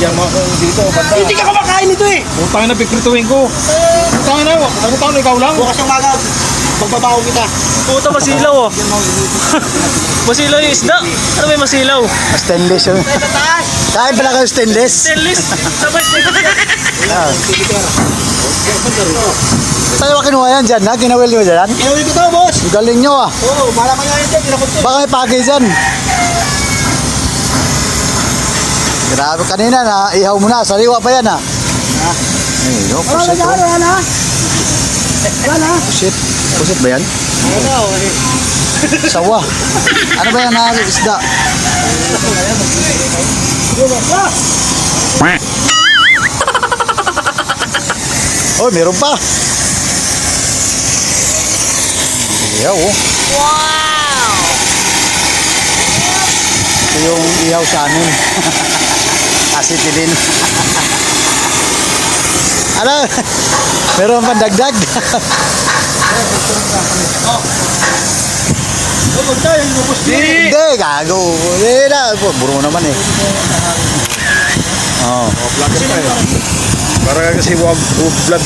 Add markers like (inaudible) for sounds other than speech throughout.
Bigyan mo ako dito, banda. Hindi ka kumakain nito eh. Putang na, piprituin ko. Putang na, ano taon ikaw lang? Bukas ng maga, magbabaho kita. Puta, masilaw oh. (laughs) masilaw yung isda. Ano ba yung masilaw? Stainless yun. Kain pala kayo stainless. Stainless. Sabay Ah. Sa'yo ba kinuha yan dyan, ha? Kinawil nyo dyan? Inuwi ko to, boss. Ang Galing nyo, ah. Oo, bala ka nga yun dyan. Baka may package dyan. Grabe kanina na, ihaw mo na, sariwa pa yan ah. Ay, no, Wala pusit oh. wala na. Wala na. Pusit. Pusit ba yan? Wala, wala. Sawa. Ano ba yan na isda? Oh, meron pa. Ihaw oh. Wow! Ito yung ihaw sa amin. (laughs) Acetilin. (laughs) ano? (laughs) Meron pa dagdag. Hindi, gago. Hindi na. Buro naman eh. Oh. Vlogger pa eh. Para kasi wag wag vlog.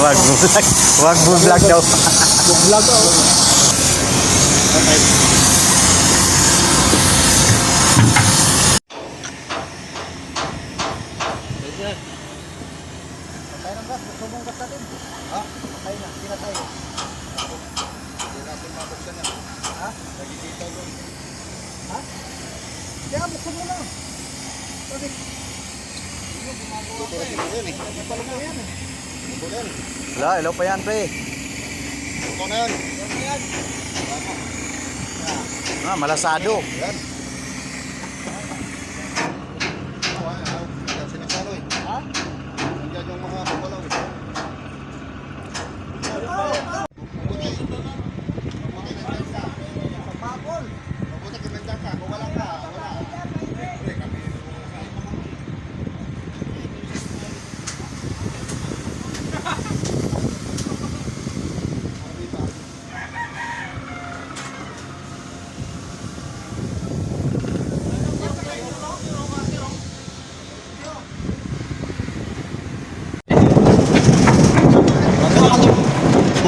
Wag mo vlog. Wag mo vlog daw. Vlog ako. Wala, ilaw pa yan, pre. Ito na yun. Ah, malasado.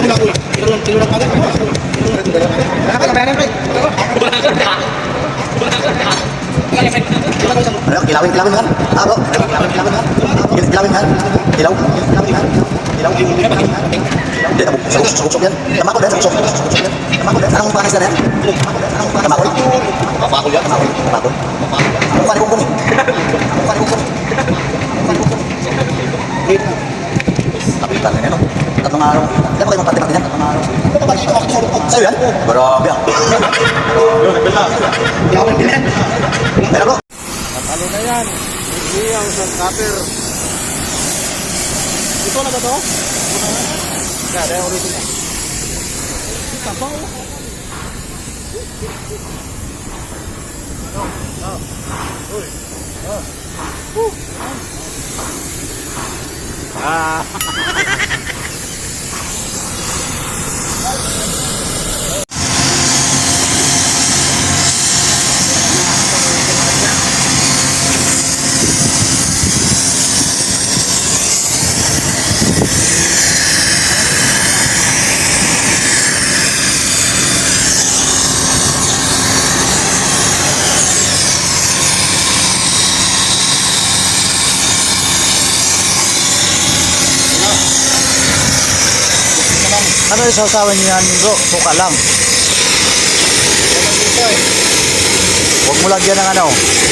Hindi mo gusto lang. Hawak sa akin. Kailangan ko na ako. Isang ka na. Siya gawin ng paksiw? Dito mo siya gawin ng paksiw? Matakot naman di ba yan? Matakot naman di ba yan? Yan. Paano ba nakahuli niyan, lambat? Nakahuli sa ilong? Ano? Kilawin, kilawin kan? Ah, bro. Kilawin, kilawin kan? Kil- Kilawin kan? Kilaw? Kilawin kan? Kilaw? Hindi, sabog, sabog, sabog yan. Tamakol yan, sabog, sabog, sabog yan. Tamakol yan. Anong panis na yan? Tamakol? Tamakol yan, tamakol. Tamakol. Anong panis kong kong? Anong panis kong kong? Anong panis kong kong? Kapitan na yan, no? Tatlong araw. Hindi pa kayo magpati-pati yan, tatlong araw. Sa'yo yan? Grabe ah. Pero bro, Ano na yan? Hindi ang isang. Ito na ba to? Kaya, yung original. Tabaw. Ah. (laughs) ano yung sausawan niyo yan, bro? Suka lang. Huwag mo lagyan ng ano,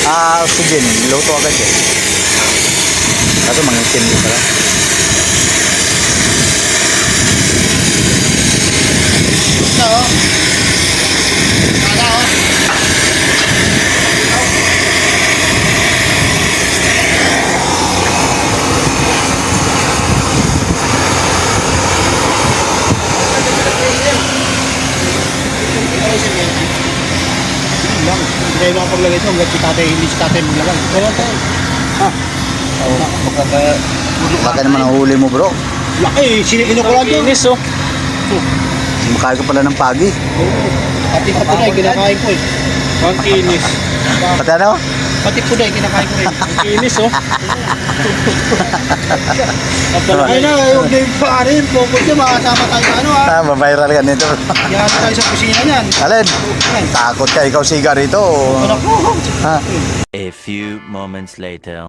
ah, oxygen. Luto agad eh. Kaso mangitim din pala. Lang. Hindi kayo makapaglagay ito hanggang si tatay, hindi si tatay maglagay. Kaya tayo. Baka naman ang huli mo bro. Laki, sinino ko lang to. Kinis oh. Kumakain ka pala ng pagi. Pati pa tunay, kinakain ko eh. Ang kinis. Pati ano? Pati tunay, kinakain ko eh. Ang kinis oh. (laughs) Ay na, huwag na yung paarin. Focus nyo, makasama tayo sa ano ha. Ah, mabiral ka nito. Yan tayo sa kusina niyan. Alin? Takot ka ikaw siga rito. Ha? A few moments later.